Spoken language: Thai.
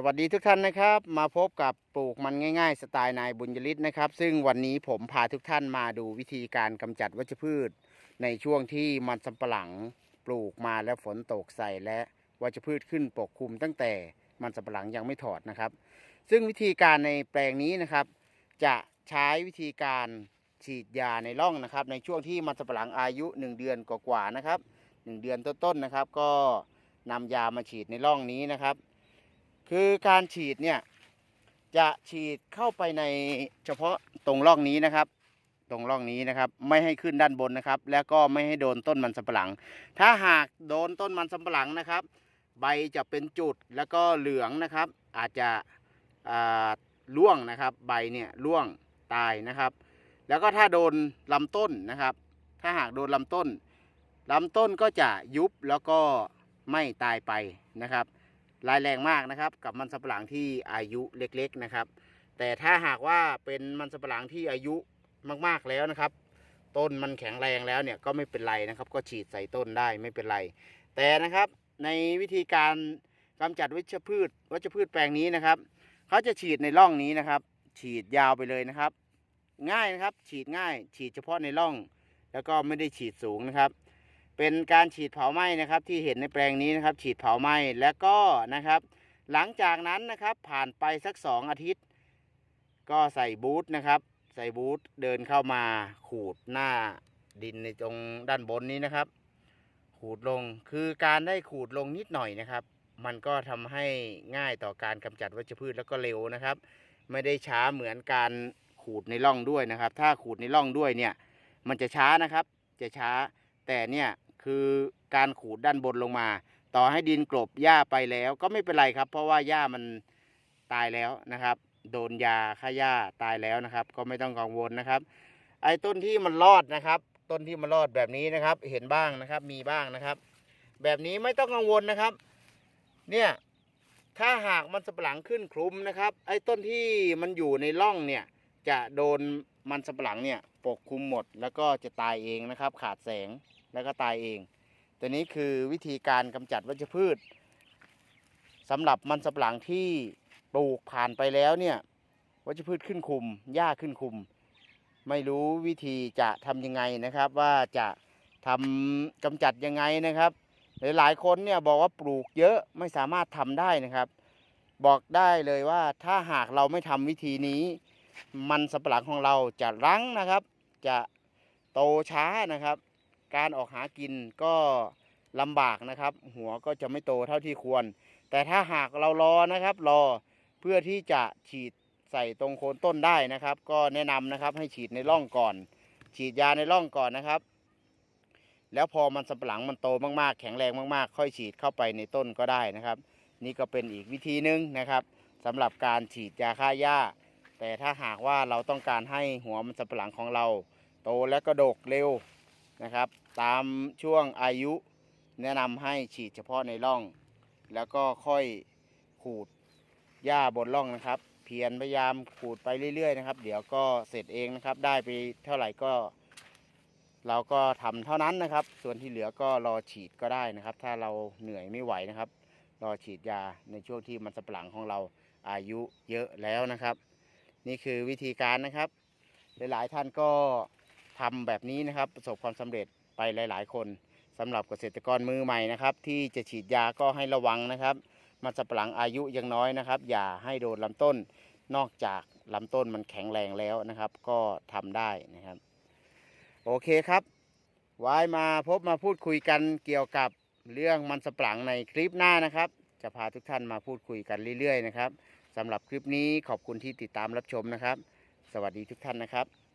สวัสดีทุกท่านนะครับ มาพบกับปลูกมันง่าย ๆ สไตล์นายบุญยฤทธิ์นะครับ ซึ่งวันนี้ผมพาทุกท่านมาดูวิธีการกำจัดวัชพืช ในช่วงที่มันสำปะหลังปลูกมาแล้วฝนตกใส่และวัชพืชขึ้นปกคลุมตั้งแต่มันสำปะหลังยังไม่ถอดนะครับ ซึ่งวิธีการในแปลงนี้นะครับ จะใช้วิธีการฉีดยาในร่องนะครับ ในช่วงที่มันสำปะหลังอายุ 1 เดือนกว่าๆนะครับ 1 เดือนต้นๆนะครับ ก็นำยามาฉีดในร่องนี้นะครับ คือการฉีดเนี่ยจะฉีดเข้าไปในเฉพาะตรงร่องนี้นะครับ ตรงร่องนี้นะครับ ไม่ให้ขึ้นด้านบนนะครับ แล้วก็ไม่ให้โดนต้นมันสำปะหลัง ถ้าหากโดนต้นมันสำปะหลังนะครับ ใบจะเป็นจุดแล้วก็เหลืองนะครับ อาจจะอ่าร่วงนะครับ ใบเนี่ยร่วงตายนะครับ แล้วก็ถ้าโดนลำต้นนะครับ ถ้าหากโดนลำต้นลำต้นก็จะยุบแล้วก็ไม่ตายไปนะครับ ร้ายแรงมากนะครับ กับมันสำปะหลังที่อายุเล็กๆนะครับ แต่ถ้าหากว่าเป็นมันสำปะหลังที่อายุมากๆแล้วนะครับ ต้นมันแข็งแรงแล้วเนี่ยก็ไม่เป็นไรนะครับ ก็ฉีดใส่ต้นได้ไม่เป็นไร แต่นะครับในวิธีการกำจัดวัชพืชวัชพืชแปลงนี้นะครับเขาจะฉีดในร่องนี้นะครับ ฉีดยาวไปเลยนะครับ ง่ายนะครับฉีดง่าย ฉีดเฉพาะในร่อง แล้วก็ไม่ได้ฉีดสูงนะครับ เป็นการฉีดเผาไหม้นะครับ ที่เห็นในแปลงนี้นะครับ ฉีดเผาไหม้แล้วก็นะครับ หลังจากนั้นนะครับผ่านไปสักสองอาทิตย์ ก็ใส่บูทนะครับ ใส่บูทเดินเข้ามาขูดหน้าดินในตรงด้านบนนี้นะครับ ขูดลงคือการได้ขูดลงนิดหน่อยนะครับ มันก็ทำให้ง่ายต่อการกำจัดวัชพืชแล้วก็เร็วนะครับ ไม่ได้ช้าเหมือนการขูดในร่องด้วยนะครับ ถ้าขูดในร่องด้วยเนี่ย มันจะช้านะครับ จะช้าแต่เนี่ย คือการขูดด้านบนลงมา ต่อให้ดินกลบหญ้าไปแล้วก็ไม่เป็นไรครับ เพราะว่าหญ้ามันตายแล้วนะครับ โดนยาฆ่าหญ้าตายแล้วนะครับ ก็ไม่ต้องกังวลนะครับ ไอ้ต้นที่มันรอดนะครับ ต้นที่มันรอดแบบนี้นะครับ เห็นบ้างนะครับ มีบ้างนะครับ แบบนี้ไม่ต้องกังวลนะครับ เนี่ยถ้าหากมันสำปะหลังขึ้นคลุมนะครับ ไอ้ต้นที่มันอยู่ในร่องเนี่ยจะโดนมันสำปะหลังเนี่ยปกคลุมหมด แล้วก็จะตายเองนะครับ ขาดแสง แล้วก็ตายเอง ตัวนี้คือวิธีการกำจัดวัชพืชสำหรับมันสำปะหลังที่ปลูกผ่านไปแล้วเนี่ยวัชพืชขึ้นคุมหญ้าขึ้นคุม ไม่รู้วิธีจะทำยังไงนะครับ ว่าจะทำกำจัดยังไงนะครับหลายๆคนเนี่ยบอกว่าปลูกเยอะไม่สามารถทำได้นะครับ บอกได้เลยว่าถ้าหากเราไม่ทำวิธีนี้ มันสำปะหลังของเราจะรั้งนะครับ จะโตช้านะครับ การออกหากินก็ลำบากนะครับ หัวก็จะไม่โตเท่าที่ควร แต่ถ้าหากเรารอนะครับ รอเพื่อที่จะฉีดใส่ตรงโคนต้นได้นะครับ ก็แนะนำนะครับให้ฉีดในร่องก่อน ฉีดยาในร่องก่อนนะครับ แล้วพอมันสำปะหลังมันโตมากๆ แข็งแรงมากๆ ค่อยฉีดเข้าไปในต้นก็ได้นะครับ นี่ก็เป็นอีกวิธีหนึ่งนะครับสำหรับการฉีดยาฆ่าหญ้า แต่ถ้าหากว่าเราต้องการให้หัวมันสำปะหลังของเรา โตและกระดกเร็ว นะครับ ตามช่วงอายุแนะนำให้ฉีดเฉพาะในร่อง แล้วก็ค่อยขูดหญ้าบนร่องนะครับ เพียรพยายามขูดไปเรื่อยๆนะครับ เดี๋ยวก็เสร็จเองนะครับ ได้ไปเท่าไหร่ก็ เราก็ทำเท่านั้นนะครับ ส่วนที่เหลือก็รอฉีดก็ได้นะครับ ถ้าเราเหนื่อยไม่ไหวนะครับ รอฉีดยาในช่วงที่มันสปหลังของเราอายุเยอะแล้วนะครับ นี่คือวิธีการนะครับ หลายๆท่านก็ ทำแบบนี้นะครับประสบความสำเร็จไปหลาย ๆ คนสำหรับเกษตรกรมือใหม่นะครับ ที่จะฉีดยาก็ให้ระวังนะครับ มันสำปะหลังอายุยังน้อยนะครับ อย่าให้โดนลำต้น นอกจากลำต้นมันแข็งแรงแล้วนะครับ ก็ทำได้นะครับ โอเคครับไว้มาพบมาพูดคุยกันเกี่ยวกับเรื่องมันสำปะหลังในคลิปหน้านะครับ จะพาทุกท่านมาพูดคุยกันเรื่อย ๆ นะครับสำหรับคลิปนี้ขอบคุณที่ติดตามรับชมนะครับ สวัสดีทุกท่านนะครับ